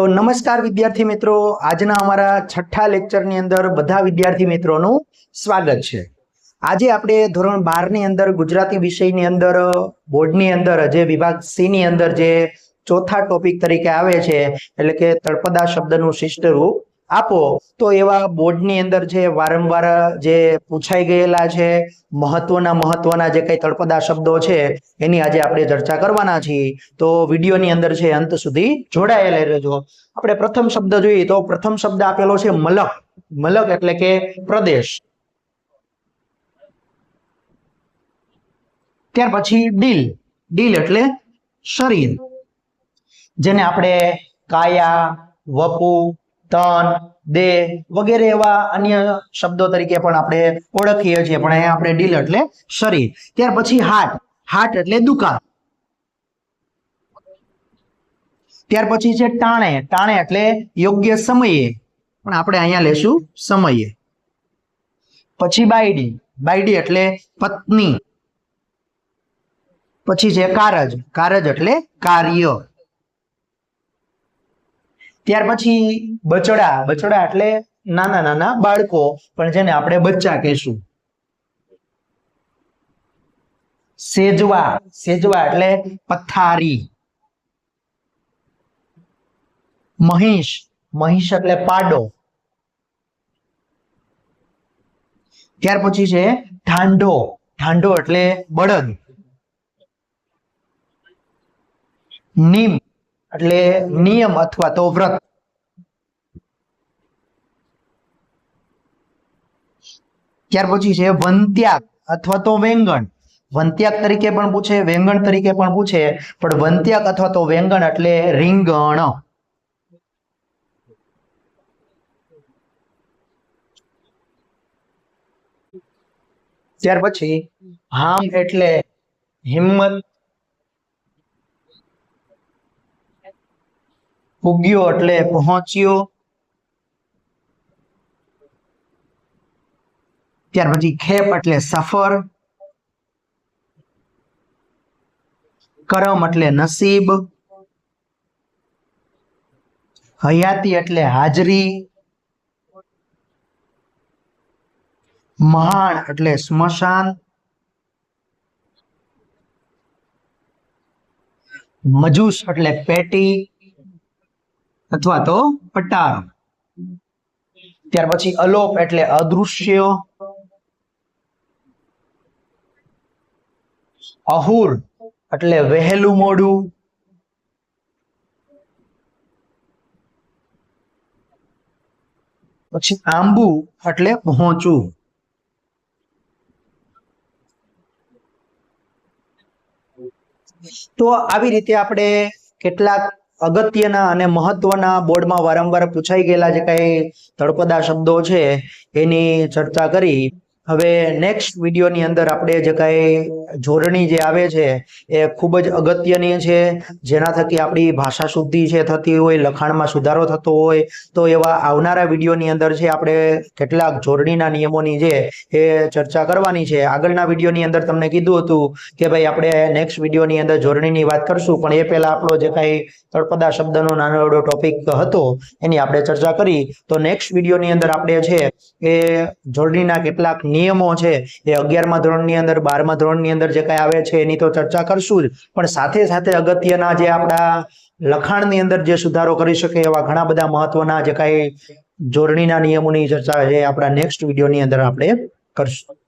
તો નમસ્કાર વિદ્યાર્થી મિત્રો. આજના અમારા છઠ્ઠા લેક્ચરની અંદર બધા વિદ્યાર્થી મિત્રોનું સ્વાગત છે. આજે આપણે ધોરણ બારની અંદર ગુજરાતી વિષયની અંદર, બોર્ડની અંદર, જે વિભાગ સીની અંદર જે ચોથા ટોપિક તરીકે આવે છે, એટલે કે તળપદા શબ્દનું શિષ્ટ રૂપ આપો. તો એવા બોર્ડની અંદર જે વારંવાર જે પૂછાઈ ગયેલા છે મહત્વના મહત્વના જે કઈ તળપદા શબ્દો છે, એની આજે આપણે ચર્ચા કરવાના છીએ. તો વિડીયોની અંદર છે અંત સુધી જોડાયેલા રહેજો. આપણે પ્રથમ શબ્દ જોઈએ તો પ્રથમ શબ્દ આપેલો છે મલક. મલક એટલે કે પ્રદેશ. ત્યાર પછી ડીલ ડીલ એટલે શરીર. જેને આપણે કાયા, વપુ તન, દે વગેરે એવા અન્ય શબ્દો તરીકે પણ આપણે ઓળખીએ છીએ. પણ અહીંયા આપણે ડીલ એટલે શરીર. ત્યાર પછી હાટ હાટ એટલે દુકાન. ત્યાર પછી છે ટાણે. ટાણે એટલે યોગ્ય સમયે. પણ આપણે અહીંયા લેશું સમયે. પછી બાયડી. બાયડી એટલે પત્ની. પછી છે કારજ. કારજ એટલે કાર્ય. ત્યાર પછી બચડા બચડા એટલે નાના નાના બાળકો, પણ જેને આપણે બચ્ચા કહેશું. સેજવા સેજવા એટલે પથારી. મહીશ મહીશ એટલે પાડો. ત્યાર પછી છે ઠાંડો ઠાંડો એટલે બળદ. નિમ એટલે નિયમ અથવા તો વ્રત. ત્યાર પછી છે વંત્યાગ અથવા તો વેંગણ. વંત્યાગ તરીકે પણ પૂછે, વેંગણ તરીકે પણ પૂછે, પણ વંત્યાગ અથવા તો વેંગણ એટલે રીંગણ. ત્યાર પછી હામ એટલે હિંમત પૂગ્યો એટલે પહોંચ્યો. ત્યાર પછી ખેપ એટલે સફર. કરમ એટલે નસીબ. હયાતી એટલે હાજરી. મહાણ એટલે સ્મશાન. મજૂસ એટલે પેટી. અથવા તો પટાર. ત્યાર પછી અલોપ એટલે અદૃશ્ય. અહુર એટલે વહેલું મોડું. પછી આંબુ એટલે પહોંચવું તો આવી રીતે આપણે કેટલાક અગત્યના અને મહત્વના બોર્ડમાં વારંવાર પૂછાઈ ગયેલા જે કઈ તળપદા શબ્દો છે, એની ચર્ચા કરી. હવે નેક્સ્ટ વિડીયોની અંદર આપણે જે કાંઈ જોડણી જે આવે છે, એ ખૂબ જ અગત્યની છે. જેના થકી આપણી ભાષા શુદ્ધિ છે થતી હોય, લખાણમાં સુધારો થતો હોય, તો એવા આવનારા વિડીયોની અંદર છે આપણે કેટલાક જોડણીના નિયમોની જે, એ ચર્ચા કરવાની છે. આગળના વિડીયોની અંદર તમને કીધું હતું કે ભાઈ આપણે નેક્સ્ટ વિડીયોની અંદર જોડણીની વાત કરશું, પણ એ પહેલા આપણો જે કાંઈ તળપદા શબ્દનો નાનો એવડો ટોપિક હતો, એની આપણે ચર્ચા કરી. તો નેક્સ્ટ વિડીયોની અંદર આપણે છે એ જોડણીના કેટલાક નિયમો છે, એ અગિયારમા ધોરણની અંદર, બારમા ધોરણની અંદર જે કઈ આવે છે, એની તો ચર્ચા કરશું જ. પણ સાથે સાથે અગત્યના જે આપણા લખાણની અંદર જે સુધારો કરી શકે એવા ઘણા બધા મહત્વના જે કઈ જોડણીના નિયમોની ચર્ચા છે આપણા નેક્સ્ટ વિડીયોની અંદર આપણે કરશું.